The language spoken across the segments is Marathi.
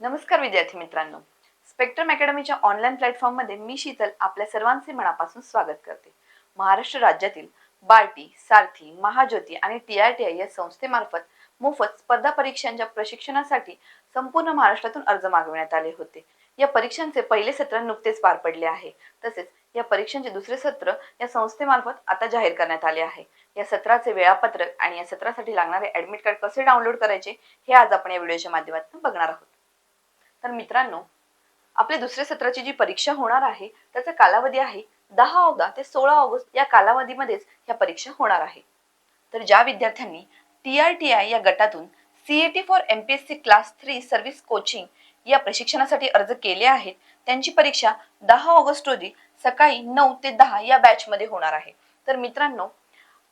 नमस्कार विद्यार्थी मित्रांनो. स्पेक्ट्रम अकॅडमीच्या ऑनलाईन प्लॅटफॉर्ममध्ये मी शीतल आपल्या सर्वांचे मनापासून स्वागत करते. महाराष्ट्र राज्यातील बार्टी सारथी महाज्योती आणि टी आय टी आय या संस्थेमार्फत मोफत स्पर्धा परीक्षांच्या प्रशिक्षणासाठी संपूर्ण महाराष्ट्रातून अर्ज मागविण्यात आले होते. या परीक्षांचे पहिले सत्र नुकतेच पार पडले आहे. तसेच या परीक्षांचे दुसरे सत्र या संस्थेमार्फत आता जाहीर करण्यात आले आहे. या सत्राचे वेळापत्रक आणि या सत्रासाठी लागणारे ऍडमिट कार्ड कसे डाउनलोड करायचे हे आज आपण या व्हिडिओच्या माध्यमातून बघणार आहोत. तर मित्रांनो आपल्या दुसऱ्या सत्राची जी परीक्षा होणार आहे त्याचा कालावधी आहे दहा ऑगस्ट ते सोळा ऑगस्ट या कालावधीमध्येच या परीक्षा होणार आहे. तर ज्या विद्यार्थ्यांनी टी आर टी आय या गटातून CET for M P S C class three service coaching या प्रशिक्षणासाठी अर्ज केले आहेत त्यांची परीक्षा दहा ऑगस्ट रोजी सकाळी नऊ ते दहा या बॅचमध्ये होणार आहे. तर मित्रांनो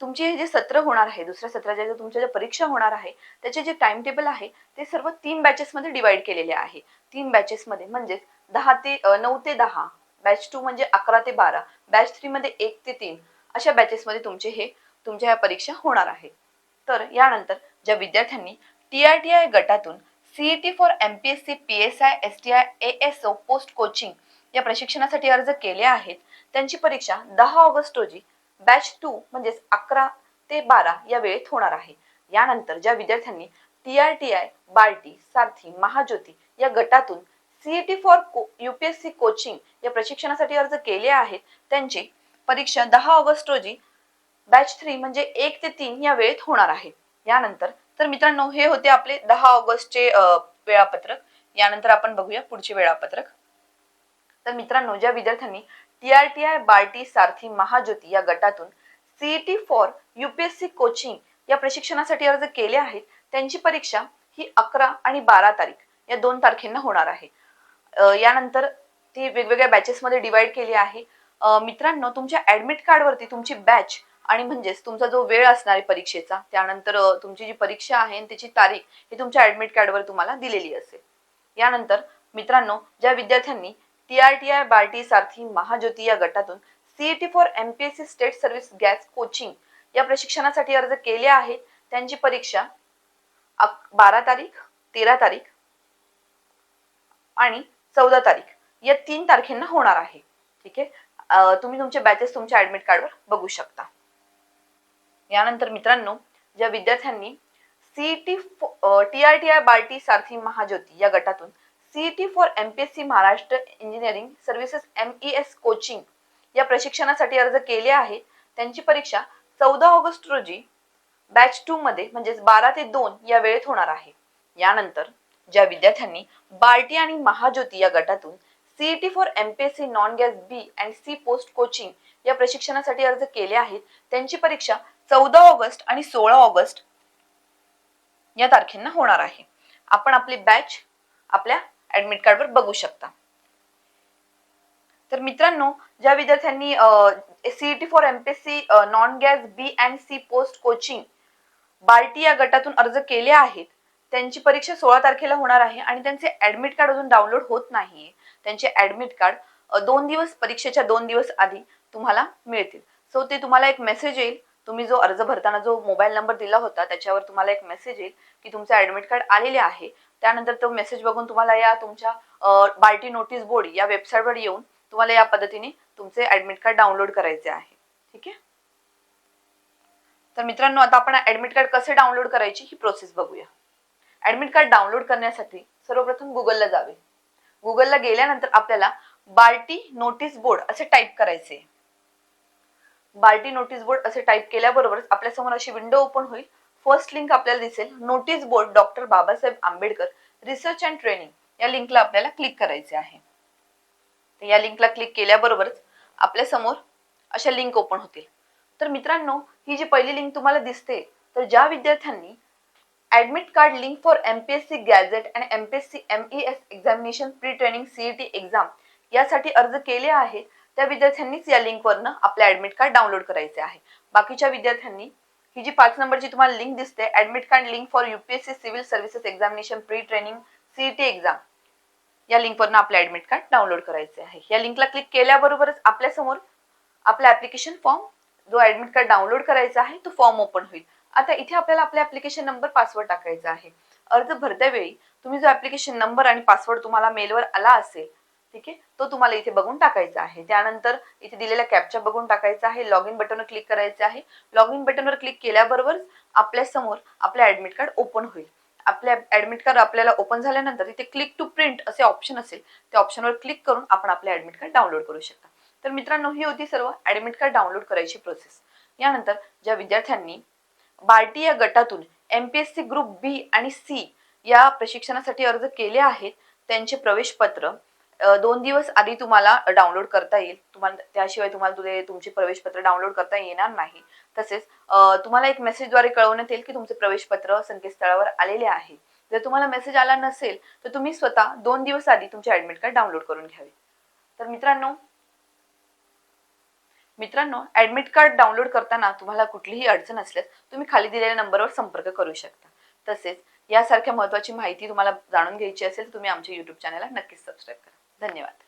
तुमचे हे जे सत्र होणार आहे दुसऱ्या सत्राच्या ज्या तुमच्या ज्या परीक्षा होणार आहे त्याचे जे टाइम टेबल आहे ते सर्व तीन बॅचेसमध्ये डिवाइड केलेले आहे. तीन बॅचेसमध्ये म्हणजेच दहा ते नऊ ते दहा बॅच टू म्हणजे अकरा ते बारा बॅच थ्री मध्ये एक ते तीन अशा बॅचेसमध्ये तुमचे हे तुमच्या ह्या परीक्षा होणार आहे. तर यानंतर ज्या विद्यार्थ्यांनी टी आर टी आय गटातून CET for M P S C P S I S T I A S O post coaching या प्रशिक्षणासाठी अर्ज केले आहेत त्यांची परीक्षा दहा ऑगस्ट रोजी बॅच टू म्हणजेच अकरा ते बारा या वेळेत होणार आहे. यानंतर ज्या विद्यार्थ्यांनी T R T I Barti Sarathi Mahajyoti या गटातून सीईटी फॉर युपीएससी कोचिंग या प्रशिक्षणासाठी अर्ज केले आहेत त्यांची परीक्षा दहा ऑगस्ट रोजी बॅच थ्री म्हणजे एक ते तीन या वेळेत होणार आहे. यानंतर तर मित्रांनो हे होते आपले दहा ऑगस्टचे वेळापत्रक. यानंतर आपण बघूया पुढचे वेळापत्रक. तर मित्रांनो ज्या विद्यार्थ्यांनी T R T I Barti Sarathi Mahajyoti या गटातून सीईटी फॉर युपीएससी कोचिंग या प्रशिक्षणासाठी अर्ज केले आहेत. त्यांची परीक्षा ही अकरा आणि बारा तारीख या दोन तारखेंना होणार आहे. यानंतर ती वेगवेगळ्या बॅचेसमध्ये डिवाइड केली आहे. मित्रांनो तुमच्या ऍडमिट कार्डवरती तुमची बॅच आणि म्हणजेच तुमचा जो वेळ असणार आहे परीक्षेचा त्यानंतर तुमची जी परीक्षा आहे आणि त्याची तारीख ही तुमच्या ऍडमिट कार्डवर तुम्हाला दिलेली असेल. यानंतर मित्रांनो ज्या विद्यार्थ्यांनी T R T I Barti Sarathi Mahajyoti या गटातून CET for M P S C state service gas coaching या प्रशिक्षणासाठी अर्ज केले आहेत. त्यांची परीक्षा अक- बारा तारीख तेरा तारीख आणि चौदा तारीख या तीन तारखेंना होणार आहे. ठीक आहे? तुम्ही तुमचे बॅचेस तुमच्या ऍडमिट कार्डवर बघू शकता. यानंतर मित्रांनो ज्या विद्यार्थ्यांनी CET T R T I Barti Sarathi Mahajyoti या गटातून CET for M P S C Maharashtra engineering services M E S coaching या प्रशिक्षणासाठी अर्ज केले आहे. त्यांची परीक्षा चौदा ऑगस्ट रोजी बॅच टू मध्ये म्हणजेच बारा ते दोन या वेळेत होणार आहे. यानंतर ज्या विद्यार्थ्यांनी बार्टी आणि महाज्योती या गटातून CET for M P S C non gas B and C post coaching या प्रशिक्षणासाठी अर्ज केले आहेत त्यांची परीक्षा चौदा ऑगस्ट आणि सोळा ऑगस्ट या तारखेंना होणार आहे. आपण आपली बॅच आपल्या ऍडमिट कार्डवर बघू शकता. तर मित्रांनो ज्या विद्यार्थ्यांनी CET for MPSC non gas B and C post coaching Barti या गटातून अर्ज केले आहेत त्यांची परीक्षा सोळा तारखेला होणार आहे आणि त्यांचे ऍडमिट कार्ड अजून डाउनलोड होत नाहीये. त्यांचे ऍडमिट कार्ड दोन दिवस परीक्षेच्या दोन दिवस आधी तुम्हाला मिळतील. सो ते तुम्हाला एक मेसेज येईल. तुम्ही जो अर्ज भरताना जो मोबाईल नंबर दिला होता त्याच्यावर तुम्हाला एक मेसेज येईल की तुमचं ऍडमिट कार्ड आलेले आहे. त्यानंतर तो मेसेज बघून तुम्हाला या तुमच्या बाल्टी बार्टी नोटीस बोर्ड या वेबसाईटवर येऊन तुम्हाला या पद्धतीने तुमचे ऍडमिट कार्ड डाउनलोड करायचे आहे. ठीक आहे? तर मित्रांनो आता आपण ऍडमिट कार्ड कसे डाउनलोड करायची ही प्रोसेस बघूया. ऍडमिट कार्ड डाउनलोड करण्यासाठी सर्वप्रथम गुगलला जावे. गुगलला गेल्यानंतर आपल्याला बार्टी नोटीस बोर्ड असे टाईप करायचे बार्टी नोटीस बोर्ड असे टाईप केल्याबरोबरच आपल्यासमोर अशी विंडो ओपन होईल. फर्स्ट लिंक आपल्याला दिसेल. Notice board doctor Babasaheb Ambedkar research and training या लिंकला आपल्याला क्लिक करायचे आहे. तर या लिंकला क्लिक केल्याबरोबरच आपल्यासमोर अशा लिंक ओपन होतील. तर मित्रांनो ही जी पहिली लिंक तुम्हाला दिसते तर ज्या विद्यार्थ्यांनी admit card link for MPSC gazette आणि MPSC MES examination pre training CET exam यासाठी अर्ज केले आहे त्या विद्यार्थ्यांनीच या लिंकवरनं आपलं ऍडमिट कार्ड डाउनलोड करायचे आहे. बाकीच्या विद्यार्थ्यांनी ही जी पाच नंबरची तुम्हाला लिंक दिसते admit card link for UPSC civil services examination pre training CET exam या लिंकवरून आपलं ऍडमिट कार्ड डाउनलोड करायचे आहे. या लिंकला क्लिक केल्याबरोबरच आपल्यासमोर आपला ऍप्लिकेशन फॉर्म जो ऍडमिट कार्ड डाउनलोड करायचा आहे तो फॉर्म ओपन होईल. आता इथे आपल्याला आपल्या ऍप्लिकेशन नंबर पासवर्ड टाकायचा आहे. अर्ज भरत्या वेळी तुम्ही जो ऍप्लिकेशन नंबर आणि पासवर्ड तुम्हाला मेलवर आला असेल ठीक आहे? तो तुम्हाला इथे बघून टाकायचा आहे. त्यानंतर इथे दिलेला कॅप्चर बघून टाकायचा आहे. लॉग इन बटनवर क्लिक करायचं आहे. लॉग इन बटनवर क्लिक केल्याबरोबर आपल्यासमोर आपलं ऍडमिट कार्ड ओपन होईल. आपल्या ऍडमिट कार्ड आपल्याला ओपन झाल्यानंतर इथे क्लिक टू प्रिंट असे ऑप्शन असेल त्या ऑप्शनवर क्लिक करून आपण आपले ऍडमिट कार्ड डाउनलोड करू शकता. तर मित्रांनो ही होती सर्व ऍडमिट कार्ड डाउनलोड करायची प्रोसेस यानंतर ज्या विद्यार्थ्यांनी बार्टी या गटातून एमपीएससी ग्रुप बी आणि सी या प्रशिक्षणासाठी अर्ज केले आहेत त्यांचे प्रवेश पत्र दोन दिवस आधी तुम्हाला डाउनलोड करता येईल. तुम्हाला त्याशिवाय तुम्हाला तुझे तुमचे प्रवेश पत्र डाउनलोड करता येणार नाही. तसेच तुम्हाला एक मेसेजद्वारे कळवण्यात येईल की तुमचे प्रवेश पत्र संकेतस्थळावर आलेले आहे. जर तुम्हाला मेसेज आला नसेल तर तुम्ही स्वतः दोन दिवस आधी तुमचे ऍडमिट कार्ड डाउनलोड करून घ्यावे. तर मित्रांनो मित्रांनो ऍडमिट कार्ड डाउनलोड करताना तुम्हाला कुठलीही अडचण असल्यास तुम्ही खाली दिलेल्या नंबरवर संपर्क करू शकता. तसेच यासारख्या महत्त्वाची माहिती तुम्हाला जाणून घ्यायची असेल तर तुम्ही आमच्या युट्यूब चॅनलला नक्कीच सबस्क्राईब करा. धन्यवाद